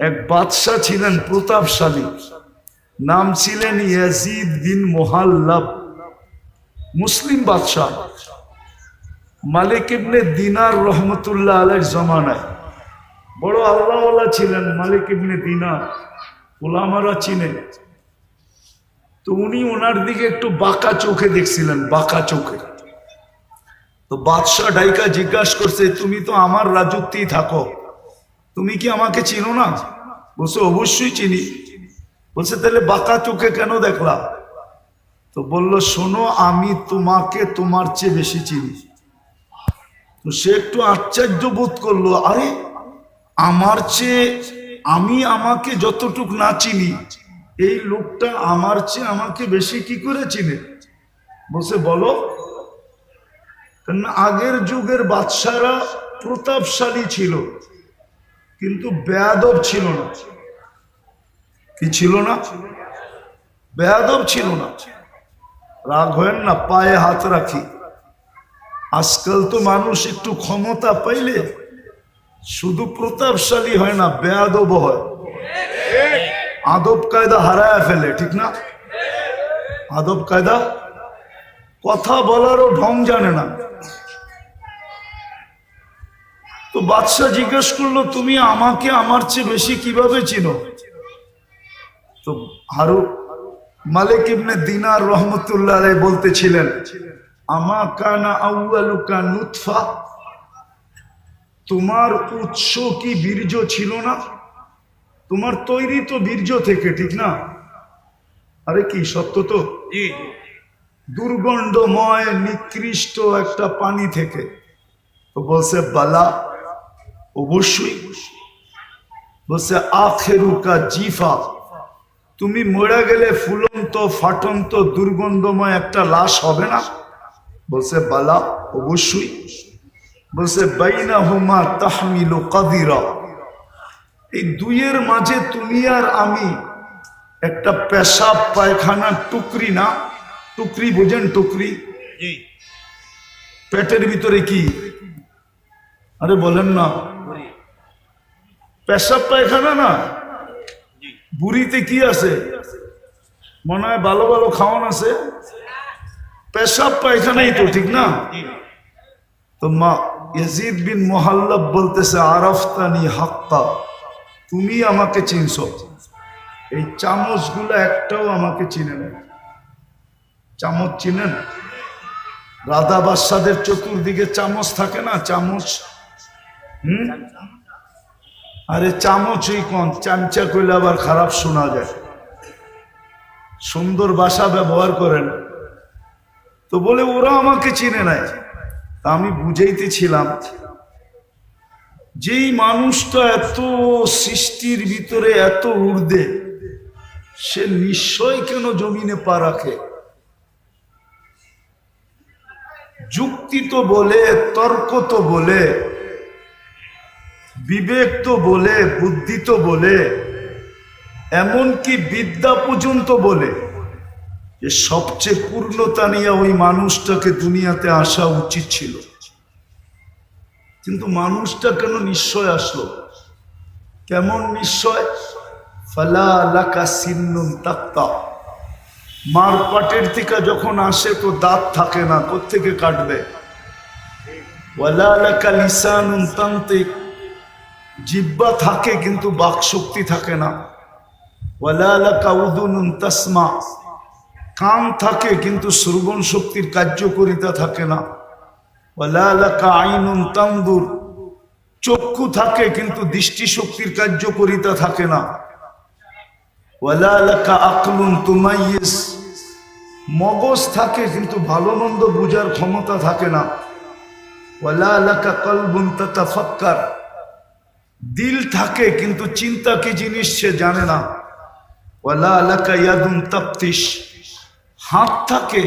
এক বাদশাহ ছিলেন প্রতাপশালী। নাম ছিলেন ইয়াজিদ বিন মোহাল্লাব, মুসলিম বাদশাহ। মালিক ইবনে দিনার রহমতুল্লাহ আলের জমানায়। বড় আল্লাহওয়ালা ছিলেন মালিক ইবনে দিনার ওলামারা চিনে তো উনি ওনার দিকে একটু বাঁকা চোখে দেখছিলেন, বাঁকা চোখে। তো বাদশাহ ডাইকা জিজ্ঞাসা করছে, তুমি তো আমার রাজত্বেই থাকো। তুমি কি আমাকে চিনো না? বলছে, অবশ্যই চিনি। বলছে, তাহলে বাঁকা চোখে কেন দেখলা? তো বলল, শোনো, আমি তোমাকে তোমার চেয়ে বেশি চিনি। তো সে একটু আশ্চর্য বোধ করল, আরে, আমার চেয়ে আমি আমাকে যতটুক না চিনি, এই লোকটা আমার চেয়ে আমাকে বেশি কি করে চিনে? বলছে, বলো। কেন আগের যুগের বাদশারা প্রতাপশালী ছিল। কিন্তু বেয়াদব ছিল না। কি ছিল না? বেয়াদব ছিল না। রাগ হয় না, পায়ে হাত রাখি। আজকাল তো মানুষ একটু ক্ষমতা পাইলে শুধু প্রতাপশালী হয় না বেয়াদব হয়। আদব কায়দা হারায় ফেলে, ঠিক না? আদব কায়দা কথা বলারও ঢং জানে না। তো বাদশাহ জিজ্ঞেস করল তুমি আমাকে আমার চেয়ে বেশি কীভাবে চিনো? তো হারু মালিক ইবনে দিনার রহমতুল্লাহ বলতেছিলেন আমা কানা আউয়ালুকা নুতফা? তোমার উৎস কি বীর্য ছিল না? তোমার তৈরি তো বীর্য থেকে ঠিক না? আরে কি সত্য তো? দুর্গন্ধময় নিকৃষ্ট একটা পানি থেকে। তো বলছে বালা অবশ্যই। বলছে আখেরুকা জিফা। তুমি মরে গেলে ফুলন্ত ফাটন্ত দুর্গন্ধময় একটা লাশ হবে না? বলছে বালা অবশ্যই। বলছে বাইনা হুমা তাহমিল কাদিরা। এই দুইয়ের মাঝে তুমি আর আমি একটা পেশাব পায়খানার টুকরি না? টুকরি বোঝেন টুকরি। পেটের ভিতরে কি? আরে বলেন না। পেশাব পায়খানা না। বুড়িতে কি আছে? মনে হয় ভালো ভালো খাওয়ান আছে। পেশাব পায়খানাই তো, ঠিক না? তো মা ইয়াজিদ বিন মোহাল্লাব বলতেছে, আরফতানি হাক্কা, তুমি আমাকে চিনছ। এই চামচগুলো একটাও আমাকে চিনে না চামচ চিনেন? রাধা বাদশাদের চতুর্দিকে চামচ থাকে না? চামচ? হুম? আরে চামচই কন? চামচা করলে আবার খারাপ শোনা যায়। সুন্দর ভাষা ব্যবহার করেন। তো বলে ওরা আমাকে চিনে নাই। তা আমি বুঝাইতেছিলাম, যেই মানুষটা এত সৃষ্টির ভিতরে এত ঊর্ধ্বে, সে নিশ্চয় কেন জমিনে পা রাখে? যুক্তি তো বলে, তর্ক তো বলে বিবেক তো বলে, বুদ্ধি তো বলে, এমনকি বিদ্যা পর্যন্ত বলে যে সবচেয়ে পূর্ণতা নিয়ে ওই মানুষটাকে দুনিয়াতে আসা উচিত ছিল। কিন্তু মানুষটা কেন নিশ্চয় আসলো? কেমন নিশ্চয় ফালা লাকা সিন্নুন তাক্তা মার পাটের থেকে যখন আসে তো দাঁত থাকে না কোথেকে কাটবে? ওয়ালা লাকা লিসানুন তান্তিক। জিব্বা থাকে কিন্তু বাক শক্তি থাকে না। তাসমা। কান থাকে কিন্তু শ্রবণ শক্তির কার্যকরিতা থাকে না। আইনুন তান্দুর। চক্ষু থাকে কিন্তু দৃষ্টি শক্তির কার্যকরিতা থাকে না। আকলুন তুমাইয়িস। মগজ থাকে কিন্তু ভালো মন্দ বোঝার ক্ষমতা থাকে না। ওয়ালা লাকা কলবুন তাতাফাক্কার। দিল থাকে, কিন্তু চিন্তা কি জিনিস সে জানে না। ওয়ালা লাকা ইয়াদুন তাফতিশ। হাত থাকে,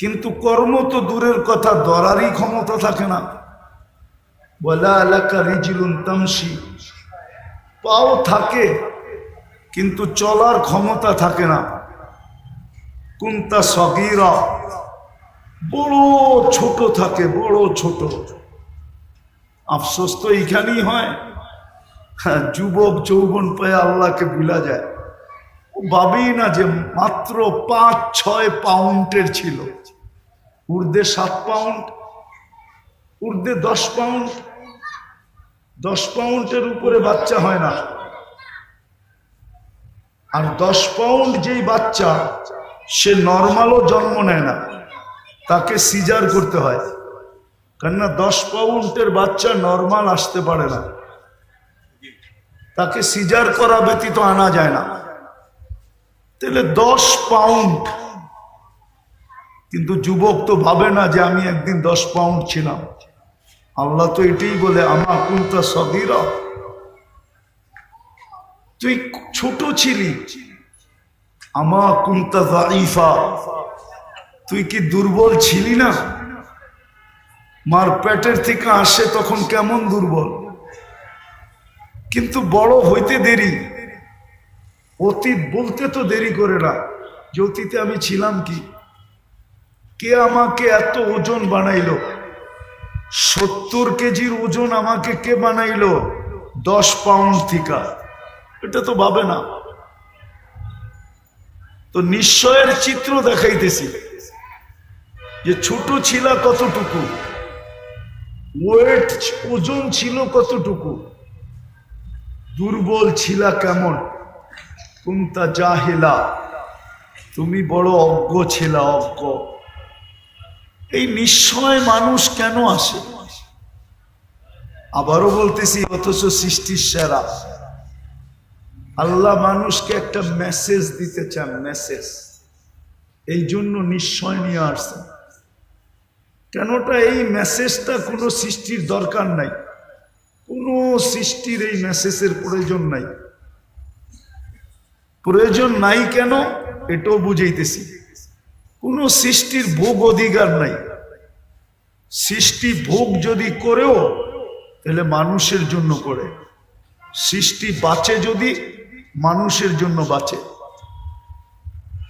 কিন্তু কর্ম তো দূরের কথা দরারই ক্ষমতা থাকে না। ওয়ালা এলাকা রিজিলুন তামসি পাও থাকে, কিন্তু চলার ক্ষমতা থাকে না। কুন্তা সগিরা। বড় ছোট থাকে, বড় ছোট। আফসোস তো এইখানেই হয়। হ্যাঁ, যুবক যৌবন পেয়ে আল্লাহকে ভুলা যায়। ভাবেই না যে মাত্র পাঁচ ছয় পাউন্ডের ছিল। উর্দে সাত পাউন্ড উর্দে দশ পাউন্ড দশ পাউন্ডের উপরে বাচ্চা হয় না। আর দশ পাউন্ড যেই বাচ্চা সে নর্মালও জন্ম নেয় না। তাকে সিজার করতে হয়। কেননা দশ পাউন্ডের বাচ্চা নর্মাল আসতে পারে না। তাকে সিজার করা ব্যতীত আনা যায় না। তাহলে দশ পাউন্ড। কিন্তু যুবক তো ভাবে না যে আমি একদিন দশ পাউন্ড ছিলাম। আল্লাহ তো এটাই বলে, আমা কুন্তা সদির তুই ছোট ছিলি। আমা জাইফা তুই কি দুর্বল ছিলি না? মার পেটের থেকে আসে তখন কেমন দুর্বল। কিন্তু বড় হইতে দেরি, অতীত বলতে তো দেরি করে না। যে অতীতে আমি ছিলাম কি? কে আমাকে এত ওজন বানাইলো? সত্তর কেজির ওজন আমাকে কে বানাইলো? দশ পাউন্ড থিকা। এটা তো ভাবে না। তো নিশ্চয়ের চিত্র দেখাইতেছি যে ছোট ছিলা কতটুকু? ওয়েট ওজন ছিল কতটুকু? দুর্বল ছিল কেমন? কুন্তা জাহেলা, তুমি বড় অজ্ঞ ছিল, অজ্ঞ। এই নিশ্চয় মানুষ কেন আসে? আবারও বলতেছি, অথচ সৃষ্টির সেরা। আল্লাহ মানুষকে একটা মেসেজ দিতে চান মেসেজ এই জন্য নিশ্চয় নিয়ে আসছেন। কেনটা এই মেসেজটা কোনো সৃষ্টির দরকার নাই? কোনো সৃষ্টির এই মেসেজের প্রয়োজন নাই। প্রয়োজন নাই কেন? এটাও বুঝাইতেছি। কোনো সৃষ্টির ভোগ অধিকার নাই। সৃষ্টি ভোগ যদি করেও, তাহলে মানুষের জন্য করে। সৃষ্টি বাঁচে যদি, মানুষের জন্য বাঁচে।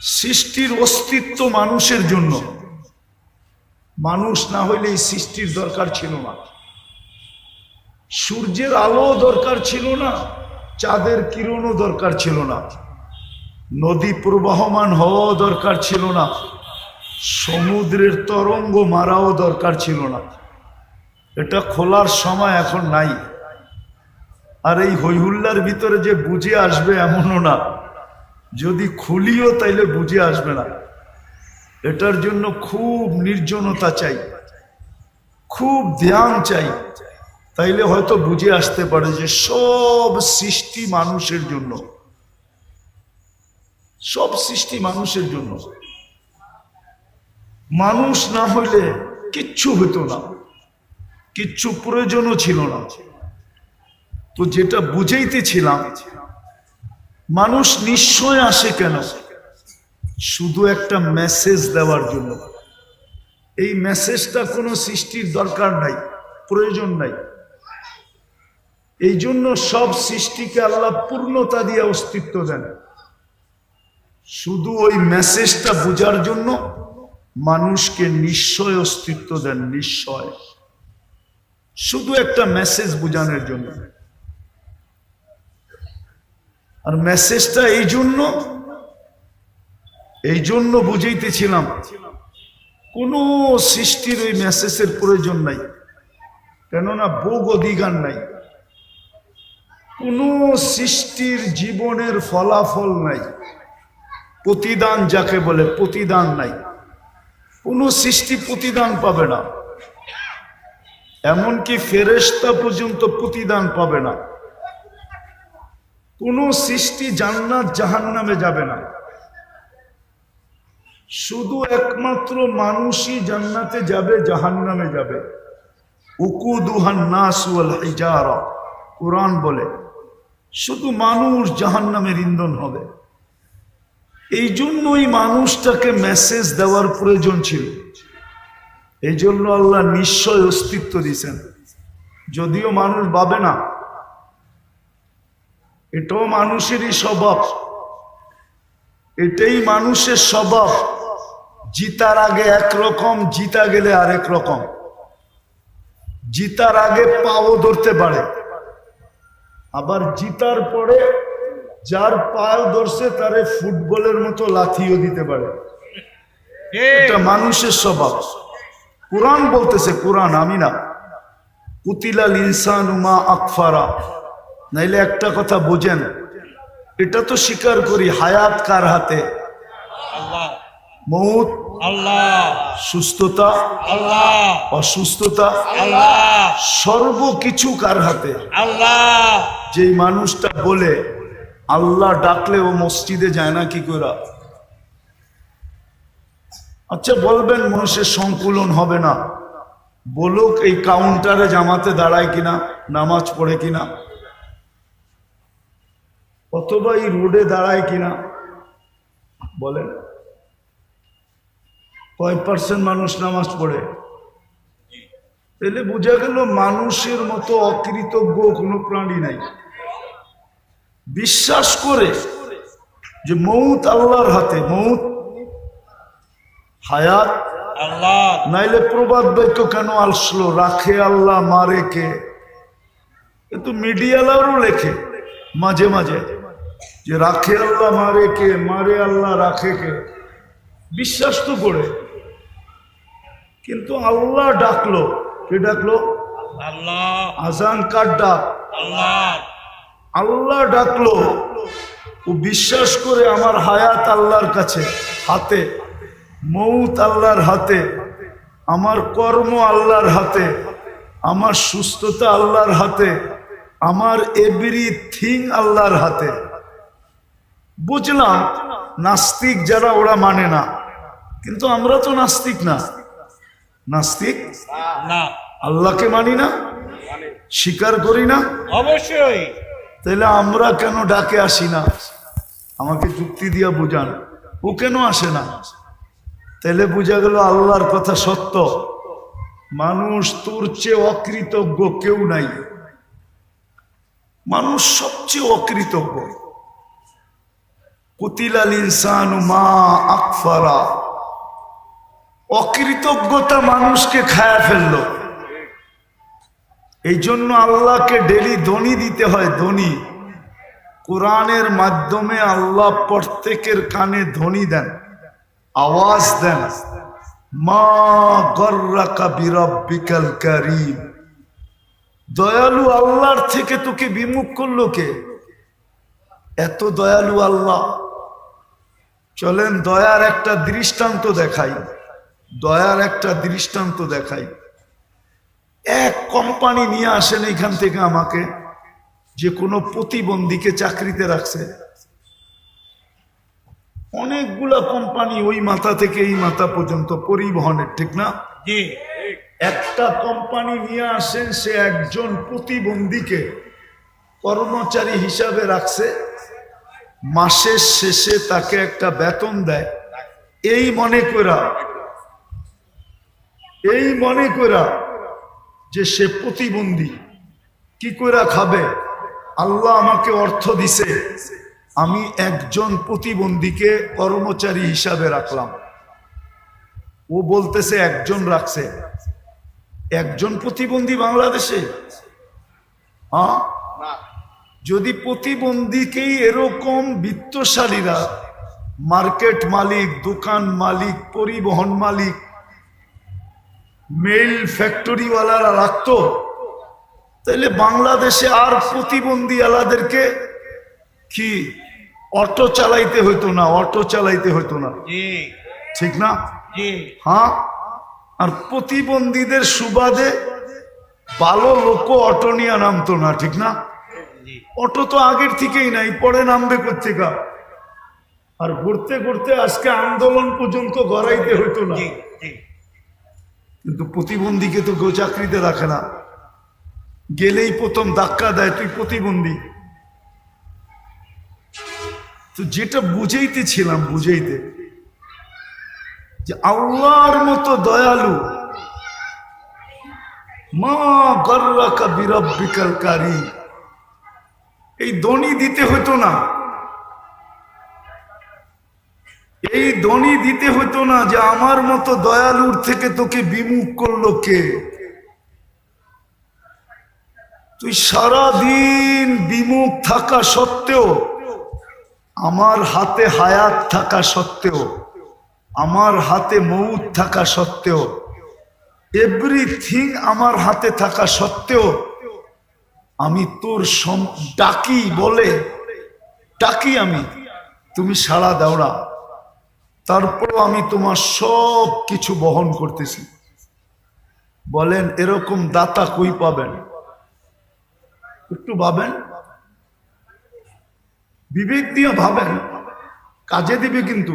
সৃষ্টির অস্তিত্ব মানুষের জন্য। মানুষ না হইলে এই সৃষ্টির দরকার ছিল না। সূর্যের আলো দরকার ছিল না, চাঁদের কিরণও দরকার ছিল না। নদী প্রবাহমান হওয়াও দরকার ছিল না, সমুদ্রের তরঙ্গ মারাও দরকার ছিল না। এটা খোলার সময় এখন নাই। আর এই হৈহুল্লার ভিতরে যে বুঝে আসবে এমনও না। যদি খুলিও তাইলে বুঝে আসবে না। এটার জন্য খুব নির্জনতা চাই, খুব ধ্যান চাই। তাইলে হয়তো বুঝে আসতে পারে যে সব সৃষ্টি মানুষের জন্য, সব সৃষ্টি মানুষের জন্য। মানুষ না হইলে কিচ্ছু হতো না, কিচ্ছু প্রয়োজনও ছিল না। তো যেটা বুঝাইতেছিলাম, মানুষ নিশ্চয় আসে কেন? শুধু একটা মেসেজ দেওয়ার জন্য। এই মেসেজটা কোনো সৃষ্টির দরকার নাই, প্রয়োজন নাই। এই জন্য সব সৃষ্টিকে আল্লাহ পূর্ণতা দিয়ে অস্তিত্ব দেন। শুধু ওই মেসেজটা বোঝার জন্য মানুষকে নিশ্চয় অস্তিত্ব দেন, নিশ্চয়। শুধু একটা মেসেজ বোঝানোর জন্য। আর মেসেজটা এই জন্য এই জন্য বুঝাইতেছিলাম, কোনো সৃষ্টির ওই মেসেজের প্রয়োজন নাই। কেননা ভোগ অধিকার নাই। কোনো সৃষ্টির জীবনের ফলাফল নাই। প্রতিদান যাকে বলে প্রতিদান নাই। কোনো সৃষ্টি প্রতিদান পাবে না। এমনকি ফেরেস্তা পর্যন্ত প্রতিদান পাবে না। কোন সৃষ্টি জান্নাত জাহান নামে যাবে না। শুধু একমাত্র মানুষই জান্নাতে যাবে জাহান নামে যাবে কোরআন বলে, শুধু মানুষ জাহান নামের ইন্ধন হবে। এই জন্যই মানুষটাকে মেসেজ দেওয়ার প্রয়োজন ছিল। এই জন্য আল্লাহ নিশ্চয় অস্তিত্ব দিয়েছেন। যদিও মানুষ ভাবে না, এটাও মানুষেরই স্বভাব। এটাই মানুষের স্বভাব। জিতার আগে একরকম জিতা গেলে আরেক রকম। জিতার আগে পাও ধরতে পারে। আবার জিতার পরে যার পায় ধরছে তারে ফুটবলের মতো লাথিও দিতে পারে। এটা মানুষের স্বভাব। কোরআন বলতেছে, কোরআন আমি না। কুতিলাল ইনসান উমা আকফারা। নাইলে একটা কথা বোঝেন, এটা তো স্বীকার করি, হায়াত কার হাতে? মৌত আল্লাহ। সুস্থতা আল্লাহ। অসুস্থতা আল্লাহ। সর্বকিছু কার হাতে? আল্লাহ। যেই মানুষটা বলে আল্লাহ ডাকলে ও মসজিদে যায় না কি করে? আচ্ছা বলবেন মানুষের সংকুলন হবে না। বলুক এই কাউন্টারে জামাতে দাঁড়ায় কিনা নামাজ পড়ে কিনা? অথবা এই রোডে দাঁড়ায় কিনা? বলেন। কয় পার্সেন্ট মানুষ নামাজ পড়ে। তাহলে বোঝা গেল মানুষের মতো অকৃতজ্ঞ কোনো প্রাণী নাই। বিশ্বাস করে যে মৌত আল্লাহর হাতে মৌত হায়াত। আল্লাহ। নাইলে প্রবাদ বাক্য কেন আসলো? রাখে আল্লাহ মারে কে? কিন্তু মিডিয়ালারও লেখে মাঝে মাঝে যে রাখে আল্লাহ মারে কে? মারে আল্লাহ রাখে কে? বিশ্বাস তো করে। কিন্তু আল্লাহ ডাকলো কে ডাকলো? আল্লাহ। আজান কার ডাক আল্লাহ। আল্লাহ ডাকলো ও বিশ্বাস করে আমার হায়াত আল্লাহর কাছে হাতে মৌত আল্লাহর হাতে আমার কর্ম আল্লাহর হাতে আমার সুস্থতা আল্লাহর হাতে আমার এভরি থিং আল্লাহর হাতে। বুঝলাম নাস্তিক যারা ওরা মানে না কিন্তু আমরা তো নাস্তিক না। নাস্তিক? না। আল্লাহকে মানি না? স্বীকার করি না? অবশ্যই। তাহলে আমরা কেন ডাকে আসি না? আমাকে যুক্তি দিয়া বুঝান। ও কেন আসে না? তাহলে বোঝা গেল আল্লাহর কথা সত্য। মানুষ তোর চেয়ে অকৃতজ্ঞ কেউ নাই। মানুষ সবচেয়ে অকৃতজ্ঞ। কুতিলাল ইনসান মা আকফারা। অকৃতজ্ঞতা মানুষকে খায়া ফেলল। এই জন্য আল্লাহকে ডেলি ধনী দিতে হয়, ধনী। কোরআনের মাধ্যমে আল্লাহ প্রত্যেকের কানে ধ্বনি দেন, আওয়াজ দেন। মা দয়ালু আল্লাহর থেকে তোকে বিমুখ করল কে? এত দয়ালু আল্লাহ। চলেন দয়ার একটা দৃষ্টান্ত দেখাই। দয়ার একটা দৃষ্টান্ত দেখাই। এক কোম্পানি নিয়ে আসেন এখান থেকে আমাকে যে কোনো প্রতিবন্ধীকে চাকরিতে রাখছে। অনেকগুলা কোম্পানি ওই মাথা থেকে এই মাথা পর্যন্ত পরিবহনের ঠিক না? একটা কোম্পানি নিয়ে আসেন সে একজন প্রতিবন্ধীকে কর্মচারী হিসাবে রাখছে। মাসের শেষে তাকে একটা বেতন দেয়। এই মনে করা এই মনে করা যে সে প্রতিবন্ধী কি করে খাবে? আল্লাহ আমাকে অর্থ দিছে আমি একজন প্রতিবন্ধীকে কর্মচারী হিসাবে রাখলাম। ও বলতেছে একজন রাখছে। একজন প্রতিবন্ধী বাংলাদেশে? হ্যাঁ যদি প্রতিবন্ধীকেই এরকম বিত্তশালীরা মার্কেট মালিক দোকান মালিক পরিবহন মালিক মেল ফ্যাক্টরিওয়ালারা রাখতো। তাহলে বাংলাদেশে আর প্রতিবন্ধী আলাদেরকে কি অটো চালাইতে হইতো না অটো চালাইতে হইতো না? ঠিক না? হ্যাঁ? আর প্রতিবন্ধীদের সুবাদে ভালো লোক অটো নিয়ে নামতো না ঠিক না? অটো তো আগের থেকেই নাই পরে নামবে কোথেকা আর ঘুরতে ঘুরতে আজকে আন্দোলন পর্যন্ত গড়াইতে হইতো না। কিন্তু প্রতিবন্ধীকে তো কেউ চাকরিতে রাখে না। গেলেই প্রথম ধাক্কা দেয়, তুই প্রতিবন্ধী। তো যেটা বুঝাইতেছিলাম বুঝাইতে, যে আল্লাহর মতো দয়ালু, মা গর্রাকা বিরব্বিকাল কারি, এই দনি দিতে হতো না। এই দনি দিতে হতো না যে আমার মতো দয়ালুর থেকে তোকে বিমুখ করল কে? তুই সারা দিন বিমুখ থাকা সত্ত্বেও, আমার হাতে হায়াত থাকা সত্ত্বেও, আমার হাতে মৌত থাকা সত্ত্বেও এভরিথিং আমার হাতে থাকা সত্ত্বেও, আমি তোর ডাকি বলে, ডাকি আমি। তুমি সাড়া দেওড়া তারপরও আমি তোমার সব কিছু বহন করতেছি। বলেন, এরকম দাতা কই পাবেন? একটু ভাবেন। বিবেক দিয়ে ভাবেন, কাজে দিবে কিন্তু।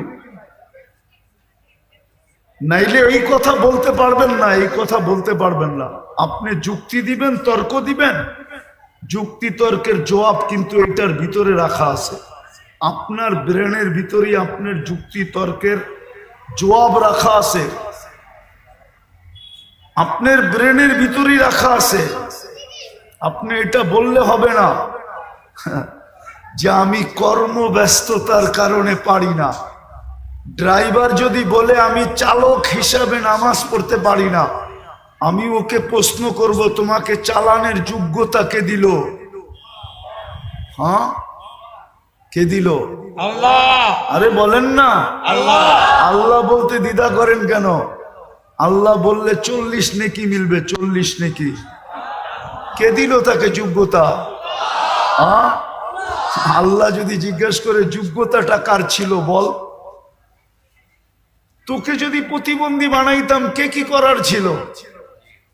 নাইলে এই কথা বলতে পারবেন না, এই কথা বলতে পারবেন না। আপনি যুক্তি দিবেন, তর্ক দিবেন। যুক্তি তর্কের জবাব কিন্তু এটার ভিতরে রাখা আছে। আপনার ব্রেনের ভিতরেই আপনার যুক্তি তর্কের জবাব রাখা আছে। আপনার ব্রেনের ভিতরেই রাখা আছে। আপনি এটা বললে হবে না। যে আমি কর্মব্যস্ততার কারণে পারি না। ড্রাইভার যদি বলে আমি চালক হিসাবে নামাজ পড়তে পারি না, আমি ওকে প্রশ্ন করব, তোমাকে চালানের যোগ্যতা কে দিল? হ্যাঁ? কে দিল? আল্লাহ। আরে বলেন না। আল্লাহ। আল্লাহ বলতে দ্বিধা করেন কেন? আল্লাহ বললে চল্লিশ নেকি মিলবে চল্লিশ নেকি। কে দিল তাকে যোগ্যতা? আল্লাহ যদি জিজ্ঞেস করে যোগ্যতাটা কার ছিল বল। তোকে যদি প্রতিবন্ধী বানাইতাম কে কি করার ছিল?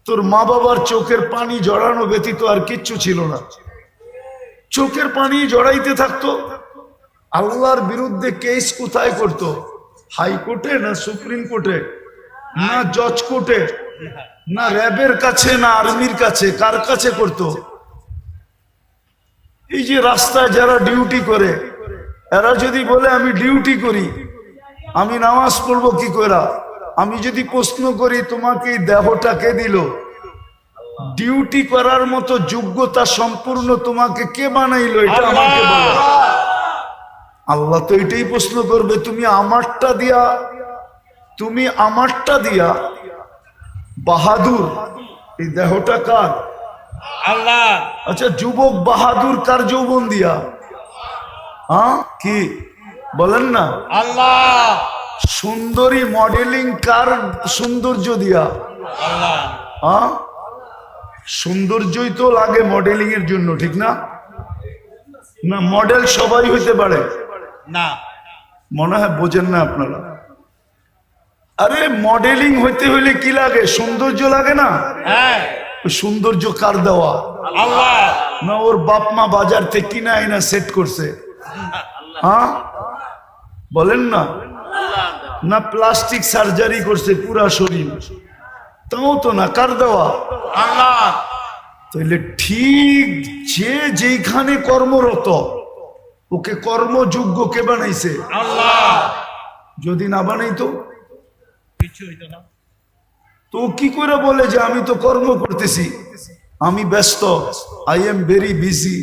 তোর মা বাবার চোখের পানি জড়ানো ব্যতীত আর কিচ্ছু ছিল না। চোখের পানি জড়াইতে থাকতো। আল্লাহর বিরুদ্ধে কেস কোথায় করত? হাইকোর্টে না সুপ্রিম কোর্টে? না জজ কোর্টে? না র্যাবের কাছে না আর্মির কাছে? কার কাছে করত? এই যে রাস্তায় যারা ডিউটি করে, এরা যদি বলে, আমি ডিউটি করি, আমি নামাজ পড়ব কি করে? আমি যদি প্রশ্ন করি, তোমাকে দেহটা কে দিল? ডিউটি করার মতো যোগ্যতা সম্পূর্ণ তোমাকে কে বানাইলো? এটা আমাকে বলো। আল্লাহ তো এটাই প্রশ্ন করবে তুমি আমারটা দিয়া তুমি আমারটা দিয়া। বাহাদুর এই দেহটা কার? আল্লাহ। আচ্ছা যুবক বাহাদুর কার যৌবন দিয়া? হ্যাঁ কি? বলেন না। আল্লাহ। সুন্দরী মডেলিং কার সৌন্দর্য দিয়া? আল্লাহ। হ্যাঁ সৌন্দর্যই তো লাগে মডেলিং এর জন্য ঠিক না? না মডেল সবাই হইতে পারে। না। মনে হয় বোঝেন না আপনারা। আরে মডেলিং হইতে হইলে কি লাগে? সৌন্দর্য লাগে না? হ্যাঁ। ওই সৌন্দর্য কার দেওয়া? আল্লাহ। না ওর বাপ মা বাজার থেকে কিনা আইনা সেট করছে। হ্যাঁ? বলেন না। না প্লাস্টিক সার্জারি করছে পুরা শরীর। তাও তো না কার দেওয়া? আল্লাহ। তাইলে ঠিক যে যেইখানে কর্মরত ওকে কর্মযোগ্য কে বানাইছে? আল্লাহ। যদি না বানাইতো? কিছু হইতো না। তো কি করে বলে যে আমি তো কর্ম করতেছি? আমি ব্যস্ত আই এম ভেরি বিজি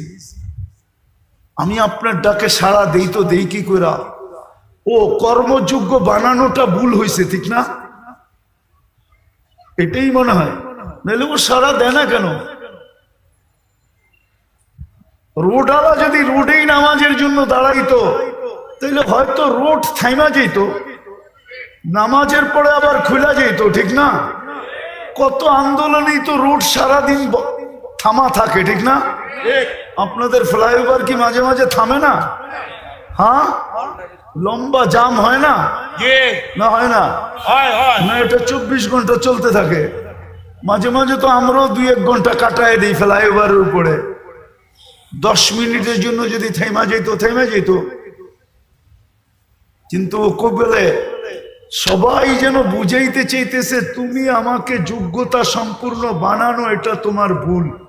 আমি আপনার ডাকে সাড়া দেই তো দেই কি করে ও কর্মযোগ্য বানানোটা ভুল হয়েছে ঠিক না? এটাই মনে হয়। নাহলে ও সাড়া দেয় না কেন? রোডালা যদি রোডেই নামাজের জন্য দাঁড়াইতো তাহলে হয়তো রোড থাইমা যেত নামাজের পরে আবার খোলা যেত ঠিক না? কত আন্দোলনেই তো রোড সারাদিন থামা থাকে ঠিক না? আপনাদের ফ্লাইওভার কি মাঝে মাঝে থামে না? হ্যাঁ? লম্বা জাম হয় না? না হয় না? হয় হয়। না এটা চব্বিশ ঘণ্টা চলতে থাকে। মাঝে মাঝে তো আমরাও দুই এক ঘণ্টা কাটায় দিই ফ্লাইওভারের উপরে। দশ মিনিটের জন্য যদি থেমা যেত থেমে যেত। কিন্তু কবেলে সবাই যেন বুঝাইতে চাইতেছে, তুমি আমাকে যোগ্যতা সম্পূর্ণ বানানো, এটা তোমার ভুল।